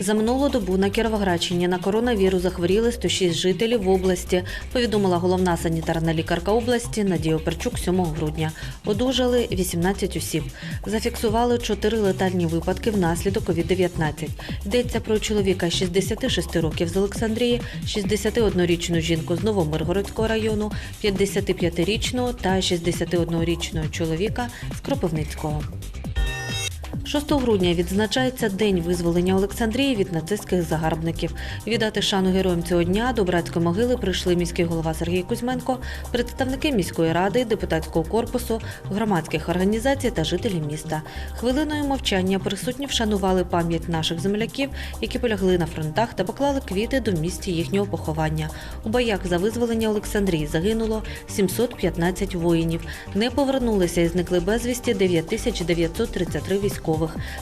За минулу добу на Кіровоградщині на коронавірус захворіли 106 жителів в області, повідомила головна санітарна лікарка області Надія Оперчук 7 грудня. Одужали 18 осіб. Зафіксували 4 летальні випадки внаслідок COVID-19. Йдеться про чоловіка 66 років з Олександрії, 61-річну жінку з Новомиргородського району, 55-річного та 61-річного чоловіка з Кропивницького. 6 грудня відзначається День визволення Олександрії від нацистських загарбників. Віддати шану героям цього дня до братської могили прийшли міський голова Сергій Кузьменко, представники міської ради, депутатського корпусу, громадських організацій та жителі міста. Хвилиною мовчання присутні вшанували пам'ять наших земляків, які полягли на фронтах та поклали квіти до місця їхнього поховання. У боях за визволення Олександрії загинуло 715 воїнів. Не повернулися і зникли безвісті 9933 військових.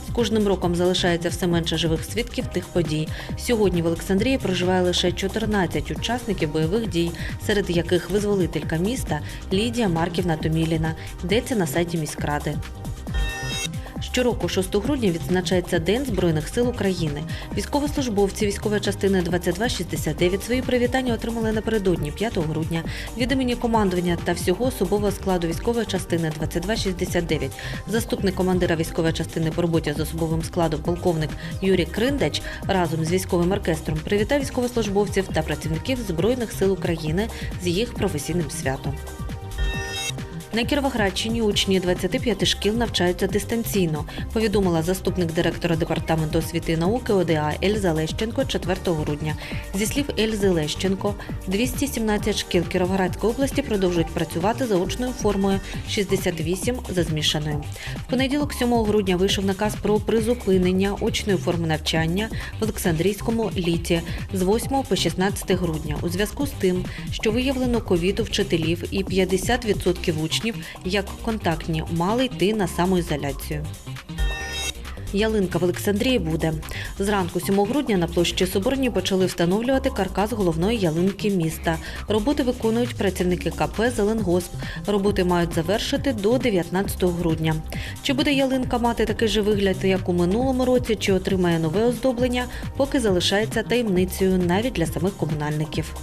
З кожним роком залишається все менше живих свідків тих подій. Сьогодні в Олександрії проживає лише 14 учасників бойових дій, серед яких визволителька міста Лідія Марківна Томіліна. Йдеться на сайті міськради. Щороку, 6 грудня, відзначається День Збройних сил України. Військовослужбовці військової частини 2269 свої привітання отримали напередодні 5 грудня. Від імені командування та всього особового складу військової частини 2269 заступник командира військової частини по роботі з особовим складом полковник Юрій Криндач разом з військовим оркестром привітав військовослужбовців та працівників Збройних сил України з їх професійним святом. На Кіровоградщині учні 25 шкіл навчаються дистанційно, повідомила заступник директора департаменту освіти і науки ОДА Ельза Лещенко 4 грудня. Зі слів Ельзи Лещенко, 217 шкіл Кіровоградської області продовжують працювати за очною формою, 68 за змішаною. В понеділок, 7 грудня, вийшов наказ про призупинення очної форми навчання в Олександрійському літі з 8 по 16 грудня у зв'язку з тим, що виявлено ковід у вчителів і 50% учнів як контактні мали йти на самоізоляцію. Ялинка в Олександрії буде. Зранку 7 грудня на площі Соборній почали встановлювати каркас головної ялинки міста. Роботи виконують працівники КП Зеленгосп. Роботи мають завершити до 19 грудня. Чи буде ялинка мати такий же вигляд, як у минулому році, чи отримає нове оздоблення, поки залишається таємницею навіть для самих комунальників.